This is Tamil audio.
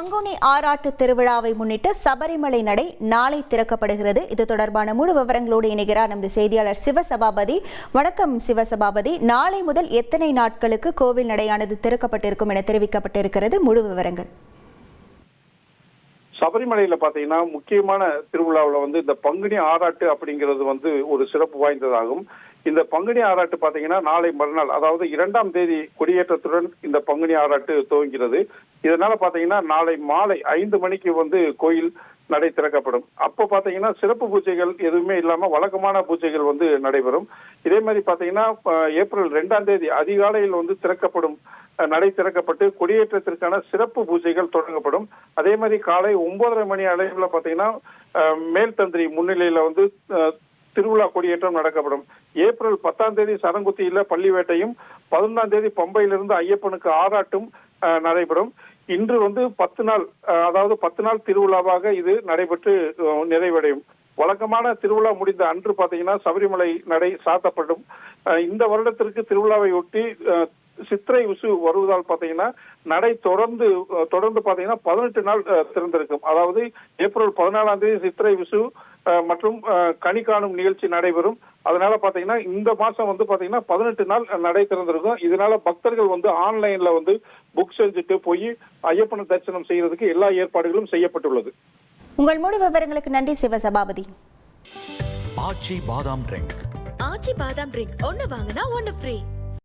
பங்குனி ஆராட்டு திருவிழாவை முன்னிட்டு சபரிமலை நடை நாளை திறக்கப்படுகிறது. இது தொடர்பான முழு விவரங்களோடு இணைகிறார் நமது செய்தியாளர் சிவசபாபதி. வணக்கம் சிவசபாபதி. நாளை முதல் எத்தனை நாட்களுக்கு கோவில் நடையானது திறக்கப்பட்டிருக்கும் என தெரிவிக்கப்பட்டிருக்கிறது. முழு விவரங்கள். சபரிமலையில பாத்தீங்கன்னா முக்கியமான திருவிழாவில் வந்து இந்த பங்குனி ஆராட்டு அப்படிங்கிறது வந்து ஒரு சிறப்பு வாய்ந்ததாகும். இந்த பங்குனி ஆராட்டு பாத்தீங்கன்னா நாளை மறுநாள் அதாவது இரண்டாம் தேதி கொடியேற்றத்துடன் இந்த பங்குனி ஆராட்டு துவங்கிறது இதனால பாத்தீங்கன்னா நாளை மாலை ஐந்து மணிக்கு வந்து கோயில் நடை திறக்கப்படும். அப்போ பார்த்தீங்கன்னா சிறப்பு பூஜைகள் எதுவுமே இல்லாமல் வழக்கமான பூஜைகள் வந்து நடைபெறும். இதே மாதிரி பார்த்தீங்கன்னா ஏப்ரல் ரெண்டாம் தேதி அதிகாலையில் வந்து திறக்கப்படும் நடை திறக்கப்பட்டு கொடியேற்றத்திற்கான சிறப்பு பூஜைகள் தொடங்கப்படும். அதே மாதிரி காலை ஒன்பதரை மணி அளவில் பார்த்தீங்கன்னா மேல் தந்திரி முன்னிலையில் வந்து திருவிழா கொடியேற்றம் நடக்கப்படும். ஏப்ரல் பத்தாம் தேதி சரங்குத்தியில பள்ளி வேட்டையும் பதினொன்றாம் தேதி பம்பையிலிருந்து ஐயப்பனுக்கு ஆராட்டும் நடைபெறும். இன்று வந்து பத்து நாள் அதாவது பத்து நாள் திருவிழாவாக இது நடைபெற்று நிறைவடையும். வழக்கமான திருவிழா முடிந்த அன்று பார்த்தீங்கன்னா சபரிமலை நடை சாத்தப்படும். இந்த வருடத்திற்கு திருவிழாவை ஒட்டி சித்திரை விசு வருவதால் பாத்தீங்கன்னா நடை தொடர்ந்து தொடர்ந்து பாத்தீங்கன்னா பதினெட்டு நாள் திறந்திருக்கும். அதாவது ஏப்ரல் பதினாலாம் தேதி சித்திரை விசு அஹ், மற்றும் கனி காணும் நிகழ்ச்சி நடைபெறும். அதனால பாத்தீங்கன்னா இந்த மாசம் வந்து பாத்தீங்கன்னா பதினெட்டு நாள் நடை திறந்திருக்கும். இதனால பக்தர்கள் வந்து ஆன்லைன்ல வந்து புக் செஞ்சுட்டு போய் ஐயப்பன தரிசனம் செய்யறதுக்கு எல்லா ஏற்பாடுகளும் செய்யப்பட்டுள்ளது. உங்கள் முழு விவரங்களுக்கு நன்றி சிவசபாபதி ஆச்சி பாதாம் ட்ரிங்க். ஆச்சி பாதாம் ட்ரிங்க். ஒன்னு வாங்கினா ஒன்னு ஃப்ரீ.